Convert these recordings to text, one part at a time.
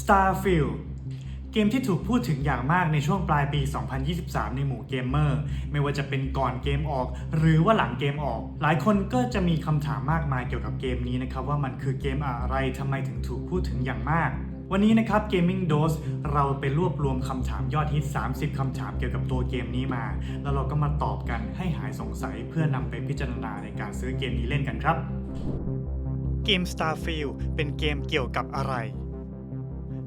Starfield เกมที่ถูกพูดถึงอย่างมากในช่วงปลายปี 2023 ในหมู่เกมเมอร์ ไม่ว่าจะเป็นก่อนเกมออก หรือว่าหลังเกมออก หลายคนก็จะมีคำถามมากมายเกี่ยวกับเกมนี้นะครับ ว่ามันคือเกมอะไรทำไมถึงถูกพูดถึงอย่างมากวันนี้นะครับ Gaming Dose เราไปรวบรวมคำถามยอดฮิต 30 คำถามเกี่ยวกับตัวเกมนี้มา แล้วเราก็มาตอบกันให้หายสงสัยเพื่อนำไปพิจารณาในการซื้อเกมนี้เล่นกันครับ เกม Starfield เป็นเกมเกี่ยวกับอะไร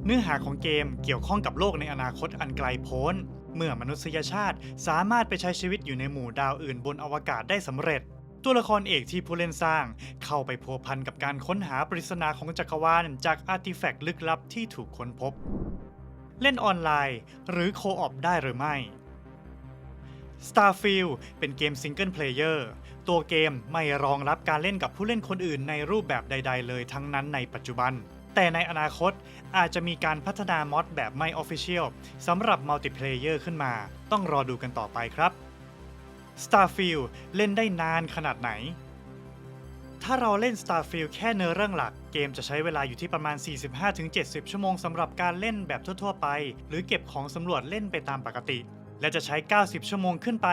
เนื้อหาของเกมเกี่ยวข้องกับโลกในอนาคตอันไกลโพ้น เมื่อมนุษยชาติสามารถไปใช้ชีวิตอยู่ในหมู่ดาวอื่นบนอวกาศได้สำเร็จ ตัวละครเอกที่ผู้เล่นสร้าง เข้าไปพัวพันกับการค้นหาปริศนาของจักรวาลจากอาร์ติแฟกต์ลึกลับที่ถูกค้นพบ เล่นออนไลน์ หรือโคออปได้หรือไม่ Starfield เป็นเกมซิงเกิลเพลเยอร์ตัวเกมไม่รองรับการเล่นกับผู้เล่นคนอื่นในรูปแบบใด ๆ เลยทั้งนั้นในปัจจุบัน แต่ในอนาคตอาจจะมีการพัฒนามอดแบบไม่ Official สำหรับมัลติเพลเยอร์ขึ้นมา ต้องรอดูกันต่อไปครับ Starfield เล่นได้นานขนาดไหน ถ้าเราเล่น Starfield แค่เนื้อเรื่องหลัก เกมจะใช้เวลาอยู่ที่ประมาณ 45-70 ชั่วโมงสำหรับการเล่นแบบทั่ว ๆ ไป หรือเก็บของสำรวจเล่นไปตามปกติ และจะใช้ 90 ชั่วโมงขึ้นไป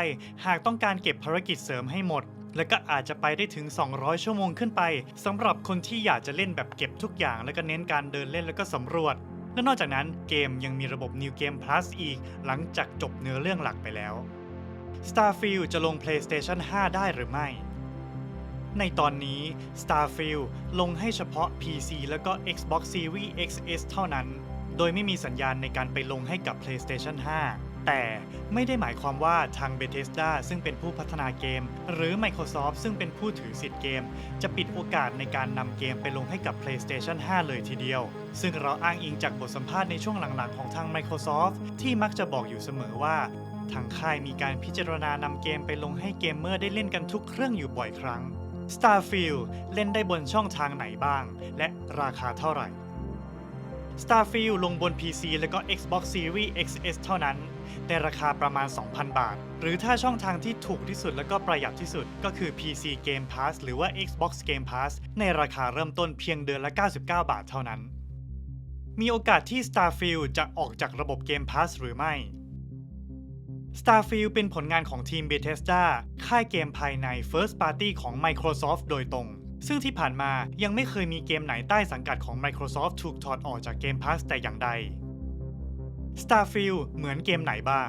หากต้องการเก็บภารกิจเสริมให้หมด และก็อาจจะไปได้ถึง 200 ชั่วโมงขึ้นไปสำหรับคนที่อยากจะเล่นแบบเก็บทุกอย่าง แล้วก็เน้นการเดินเล่นแล้วก็สำรวจ และนอกจากนั้นเกมยังมีระบบ New Game Plus อีก หลังจากจบเนื้อเรื่องหลักไปแล้ว Starfield จะลง PlayStation 5 ได้หรือไม่ ในตอนนี้ Starfield ลงให้เฉพาะ PC แล้วก็ Xbox Series XS เท่านั้น โดยไม่มีสัญญาณในการไปลงให้กับ PlayStation 5 แต่ไม่ได้หมายความว่าทาง Bethesda ซึ่งเป็นผู้พัฒนาเกม หรือ Microsoft ซึ่งเป็นผู้ถือสิทธิ์เกม จะปิดโอกาสในการนำเกมไปลงให้กับ PlayStation 5 เลยทีเดียว ซึ่งเราอ้างอิงจากบทสัมภาษณ์ในช่วงหลังๆของทาง Microsoft ที่มักจะบอกอยู่เสมอว่า ทางค่ายมีการพิจารณานำเกมไปลงให้เกมเมอร์ได้เล่นกันทุกเครื่องอยู่บ่อยครั้ง Starfield เล่นได้บนช่องทางไหนบ้าง และราคาเท่าไหร่ Starfield ลงบน PC และก็ Xbox Series XS เท่านั้น ในราคาประมาณ 2,000 บาท หรือถ้าช่องทางที่ถูกที่สุดและก็ประหยัดที่สุด ก็คือ PC Game Pass หรือว่า Xbox Game Pass ในราคาเริ่มต้นเพียงเดือนละ 99 บาทเท่านั้น มีโอกาสที่ Starfield จะออกจากระบบ Game Pass หรือไม่ Starfield เป็นผลงานของทีม Bethesda ค่ายเกมภายใน First Party ของ Microsoft โดยตรง ซึ่งที่ผ่านมายังไม่เคยมีเกมไหนใต้สังกัดของ Microsoft ถูกถอดออกจาก Game Pass แต่อย่างใด Starfield เหมือนเกมไหนบ้าง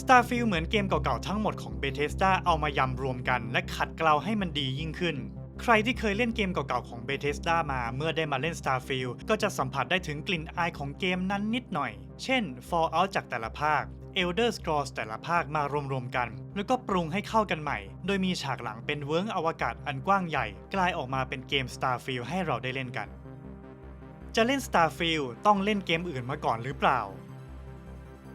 Starfield เหมือนเกมเก่าๆทั้งหมดของ Bethesda เอามายำรวมกัน และขัดเกลาให้มันดียิ่งขึ้น ใครที่เคยเล่นเกมเก่าๆของ Bethesda มาเมื่อได้มาเล่น Starfield ก็จะสัมผัสได้ถึงกลิ่นอายของเกมนั้นนิดหน่อย เช่น Fallout จากแต่ละภาค Elder Scrolls แต่ละภาคมารวมๆกัน แล้วก็ปรุงให้เข้ากันใหม่ โดยมีฉากหลังเป็นเวิร์งอวกาศอันกว้างใหญ่ กลายออกมาเป็นเกม Starfield ให้เราได้เล่นกัน จะเล่น Starfield ต้องเล่นเกมอื่นมาก่อนหรือเปล่า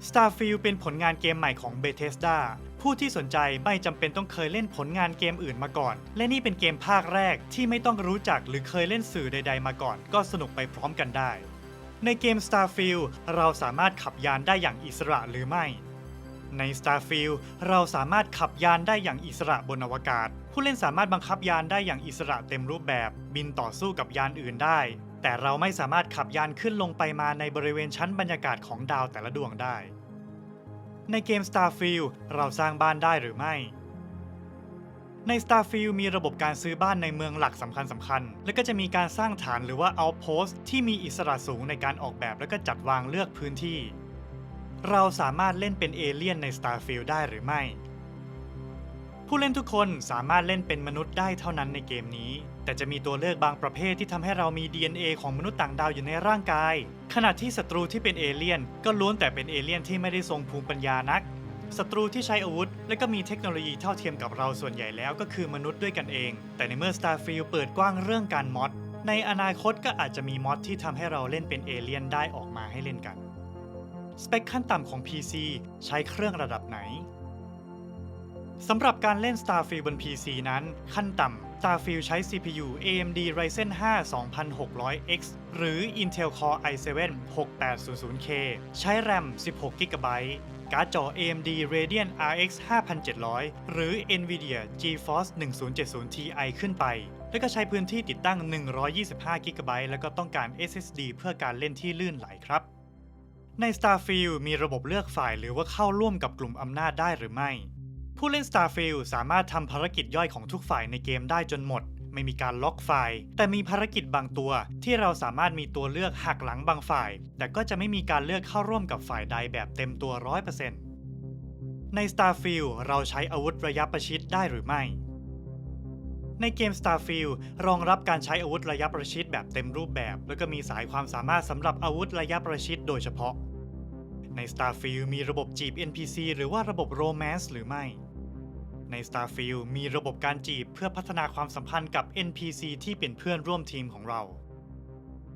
Starfield เป็นผลงานเกมใหม่ของ Bethesda ผู้ที่สนใจไม่จำเป็นต้องเคยเล่นผลงานเกมอื่นมาก่อน และนี่เป็นเกมภาคแรกที่ไม่ต้องรู้จักหรือเคยเล่นสื่อใด ๆ มาก่อน ก็สนุกไปพร้อมกันได้ ในเกม Starfield เราสามารถขับยานได้อย่างอิสระหรือไม่ ใน Starfield เราสามารถขับยานได้อย่างอิสระบนอวกาศ ผู้เล่นสามารถบังคับยานได้อย่างอิสระเต็มรูปแบบ บินต่อสู้กับยานอื่นได้ แต่เราไม่สามารถขับยานขึ้นลงไปมาในบริเวณชั้นบรรยากาศของดาวแต่ละดวงได้ ในเกม Starfield เราสร้างบ้านได้หรือไม่ ใน Starfield มีระบบการซื้อบ้านในเมืองหลักสำคัญสำคัญ และก็จะมีการสร้างฐานหรือว่า outpost ที่มีอิสระสูงในการออกแบบและก็จัดวางเลือกพื้นที่ เราสามารถเล่นเป็นเอเลี่ยนใน Starfield ได้หรือไม่ ผู้เล่นทุกคนสามารถเล่นเป็นมนุษย์ได้เท่านั้นในเกมนี้ แต่จะมีตัวเลือกบางประเภทที่ทำให้เรามี DNA ของมนุษย์ต่างดาวอยู่ในร่างกาย ขณะที่ศัตรูที่เป็นเอเลี่ยนก็ล้วนแต่เป็นเอเลี่ยนที่ไม่ได้ทรงภูมิปัญญานักศัตรูที่ใช้อาวุธ และก็มีเทคโนโลยีเท่าเทียมกับเราส่วนใหญ่แล้วก็คือมนุษย์ด้วยกันเอง แต่ในเมื่อ Starfield เปิดกว้างเรื่องการมอดในอนาคตก็อาจจะมีมอดที่ทำให้เราเล่นเป็นเอเลี่ยนได้ออกมาให้เล่นกัน สเปคขั้นต่ำของ PC ใช้เครื่องระดับไหนสำหรับการเล่น Starfield บน PC นั้น ขั้นต่ำ Starfield ใช้ CPU AMD Ryzen 5 2600X หรือ Intel Core i7 6800K ใช้ RAM 16 GB การ์ดจอ AMD Radeon RX 5700 หรือ Nvidia GeForce 1070 Ti ขึ้นไป แล้วก็ใช้พื้นที่ติดตั้ง 125 GB แล้วก็ต้องการ SSD เพื่อการเล่นที่ลื่นไหลครับ ใน Starfield มีระบบเลือกฝ่ายหรือว่าเข้าร่วมกับกลุ่มอำนาจได้หรือไม่ ผู้เล่น Starfield สามารถทำภารกิจย่อยของทุกฝ่ายในเกมได้จนหมด ไม่มีการล็อกฝ่ายแต่มีภารกิจบางตัว ที่เราสามารถมีตัวเลือกหักหลังบางฝ่าย แต่ก็จะไม่มีการเลือกเข้าร่วมกับฝ่ายใดแบบเต็มตัว 100%ใน Starfield เราใช้อาวุธระยะประชิดได้หรือไม่ในเกม Starfield รองรับการใช้อาวุธระยะประชิดแบบเต็มรูปแบบ แล้วก็มีสายความสามารถสำหรับอาวุธระยะประชิดโดยเฉพาะ ใน Starfield มีระบบจีบ NPC หรือว่าระบบ Romance หรือไม่ ใน Starfield มีระบบการจีบเพื่อพัฒนาความสัมพันธ์กับ NPC ที่เป็นเพื่อนร่วมทีมของเรา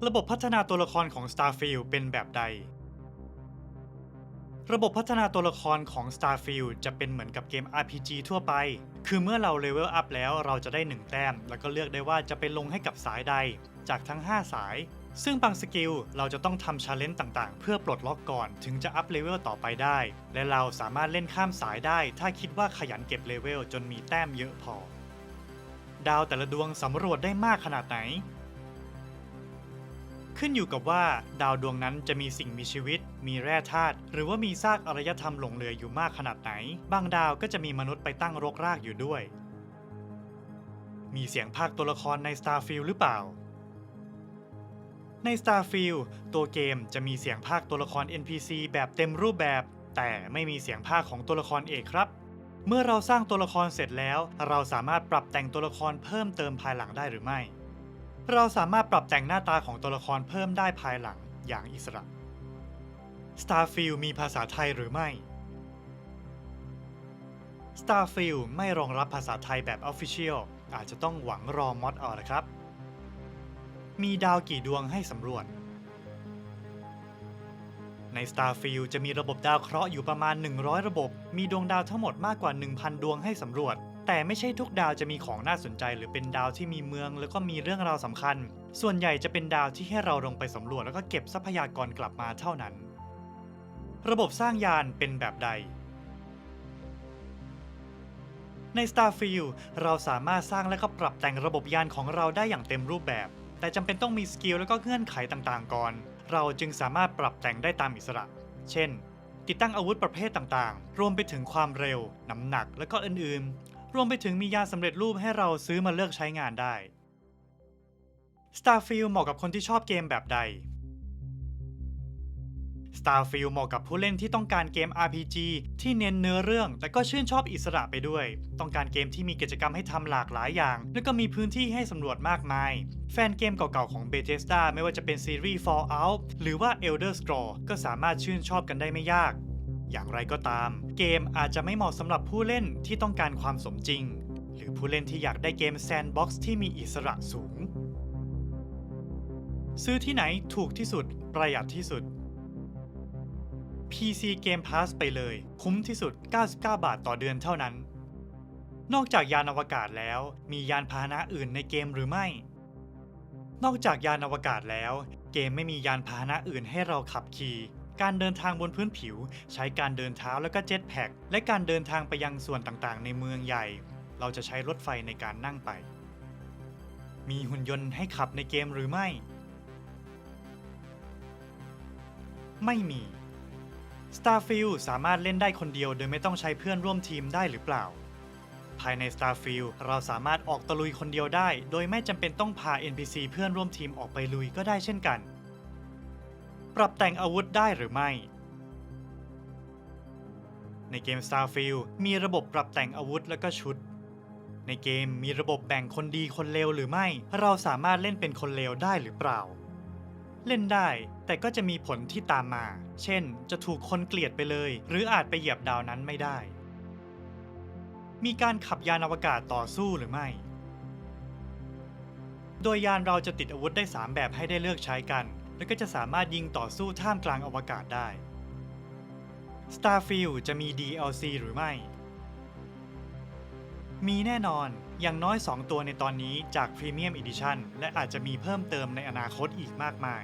ระบบพัฒนาตัวละครของ Starfield เป็นแบบใด ระบบพัฒนาตัวละครของ Starfield จะเป็นเหมือนกับเกม RPG ทั่วไป คือเมื่อเราเลเวลอัพแล้วเราจะได้ 1 แต้ม แล้วก็เลือกได้ว่าจะไปลงให้กับสายใด จากทั้ง 5 สาย ซึ่งบางสกิลเราจะต้องทำชาเลนจ์ต่างๆ เพื่อปลดล็อกก่อนถึงจะอัพเลเวลต่อไปได้ และเราสามารถเล่นข้ามสายได้ ถ้าคิดว่าขยันเก็บเลเวลจนมีแต้มเยอะพอ ดาวแต่ละดวงสำรวจได้มากขนาดไหน ขึ้นอยู่กับว่า ดาวดวงนั้นจะมีสิ่งมีชีวิต มีแร่ธาตุหรือว่ามีซากอารยธรรมหลงเหลืออยู่มากขนาดไหน บางดาวก็จะมีมนุษย์ไปตั้งรกรากอยู่ด้วย มีเสียงภาคตัวละครใน Starfield หรือเปล่า ใน Starfield ตัวเกมจะมีเสียงภาคตัวละคร NPC แบบเต็มรูปแบบ แต่ไม่มีเสียงภาคของตัวละครเอกครับ เมื่อเราสร้างตัวละครเสร็จแล้ว เราสามารถปรับแต่งตัวละครเพิ่มเติมภายหลังได้หรือไม่ เราสามารถปรับแต่งหน้าตาของตัวละครเพิ่มได้ภายหลังอย่างอิสระ Starfield มีภาษาไทยหรือไม่ Starfield ไม่รองรับภาษาไทยแบบ Official อาจจะต้องหวังรอมอดเอาละครับ มีดาวกี่ดวงให้สำรวจ ใน Starfield จะมีระบบดาวเคราะห์อยู่ประมาณ 100 ระบบ มีดวงดาวทั้งหมดมากกว่า 1,000 ดวงให้สำรวจ แต่ไม่ใช่ทุกดาวจะมีของน่าสนใจ หรือเป็นดาวที่มีเมือง แล้วก็มีเรื่องราวสำคัญ ส่วนใหญ่จะเป็นดาวที่ให้เราลงไปสำรวจแล้วก็เก็บทรัพยากรกลับมาเท่านั้น ระบบสร้างยานเป็นแบบใดใน Starfield เราสามารถสร้างและก็ปรับแต่งระบบยานของเราได้อย่างเต็มรูปแบบ แต่จำเป็นต้องมีสกิลและก็เงื่อนไขต่างๆ ก่อน เราจึงสามารถปรับแต่งได้ตามอิสระ เช่น ติดตั้งอาวุธประเภทต่างๆ รวมไปถึงความเร็ว น้ำหนัก และก็อื่นๆ รวมไปถึงมียาสำเร็จรูปให้เราซื้อมาเลือกใช้งานได้ Starfield เหมาะกับคนที่ชอบเกมแบบใด Starfield เหมาะกับผู้เล่นที่ต้องการเกม RPG ที่เน้นเนื้อเรื่อง แต่ก็ชื่นชอบอิสระไปด้วย ต้องการเกมที่มีกิจกรรมให้ทำหลากหลายอย่าง และก็มีพื้นที่ให้สำรวจมากมาย แฟนเกมเก่าๆของ Bethesda ไม่ว่าจะเป็นซีรีส์ Fallout หรือว่า Elder Scrolls ก็สามารถชื่นชอบกันได้ไม่ยาก อย่างไรก็ตาม เกมอาจจะไม่เหมาะสำหรับผู้เล่นที่ต้องการความสมจริง หรือผู้เล่นที่อยากได้เกมแซนด์บ็อกซ์ที่มีอิสระสูง ซื้อที่ไหนถูกที่สุดประหยัดที่สุด PC Game Pass ไปเลย คุ้มที่สุด 99 บาทต่อเดือนเท่านั้น นอกจากยานอวกาศแล้ว มียานพาหนะอื่นในเกมหรือไม่ นอกจากยานอวกาศแล้ว เกมไม่มียานพาหนะอื่นให้เราขับขี่ การเดินทางบนพื้นผิว ใช้การเดินเท้าแล้วก็เจ็ตแพ็กและการเดินทางไปยังส่วนต่างๆ ในเมืองใหญ่ เราจะใช้รถไฟในการนั่งไป มีหุ่นยนต์ให้ขับในเกมหรือไม่ ไม่มี Starfield สามารถเล่นได้คนเดียวโดยไม่ต้องใช้เพื่อนร่วมทีมได้หรือเปล่า ภายใน Starfield เราสามารถออกตะลุยคนเดียวได้ โดยไม่จำเป็นต้องพา NPC เพื่อนร่วมทีมออกไปลุยก็ได้เช่นกัน ปรับแต่งอาวุธได้หรือไม่ ในเกม Starfield มีระบบปรับแต่งอาวุธและก็ชุด ในเกมมีระบบแบ่งคนดีคนเลวหรือไม่ เราสามารถเล่นเป็นคนเลวได้หรือเปล่า เล่นได้ แต่ก็จะมีผลที่ตามมา เช่น จะถูกคนเกลียดไปเลย หรืออาจไปเหยียบดาวนั้นไม่ได้ มีการขับยานอวกาศต่อสู้หรือไม่ โดยยานเราจะติดอาวุธได้ 3 แบบให้ได้เลือกใช้กัน แล้วก็จะสามารถยิงต่อสู้ท่ามกลางอวกาศได้ Starfield จะมี DLC หรือไม่ มีแน่นอน อย่างน้อย 2 ตัวในตอนนี้จาก Premium Edition และอาจจะมีเพิ่มเติมในอนาคตอีกมากมาย